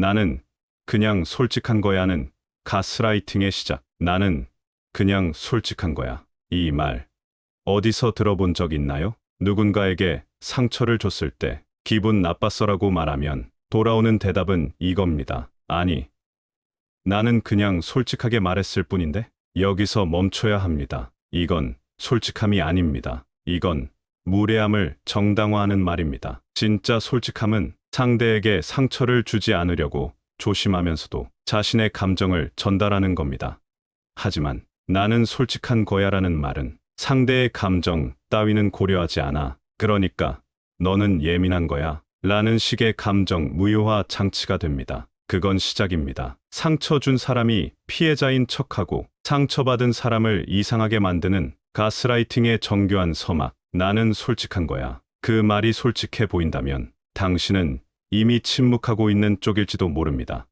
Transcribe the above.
나는 그냥 솔직한 거야는 가스라이팅의 시작. 나는 그냥 솔직한 거야. 이 말 어디서 들어본 적 있나요? 누군가에게 상처를 줬을 때 기분 나빴어라고 말하면 돌아오는 대답은 이겁니다. 아니, 나는 그냥 솔직하게 말했을 뿐인데 여기서 멈춰야 합니다. 이건 솔직함이 아닙니다. 이건 무례함을 정당화하는 말입니다. 진짜 솔직함은 상대에게 상처를 주지 않으려고 조심하면서도 자신의 감정을 전달하는 겁니다. 하지만 나는 솔직한 거야라는 말은 상대의 감정 따위는 고려하지 않아. 그러니까 너는 예민한 거야. 라는 식의 감정 무효화 장치가 됩니다. 그건 시작입니다. 상처 준 사람이 피해자인 척하고 상처받은 사람을 이상하게 만드는 가스라이팅의 정교한 서막. 나는 솔직한 거야. 그 말이 솔직해 보인다면 당신은 이미 침묵하고 있는 쪽일지도 모릅니다.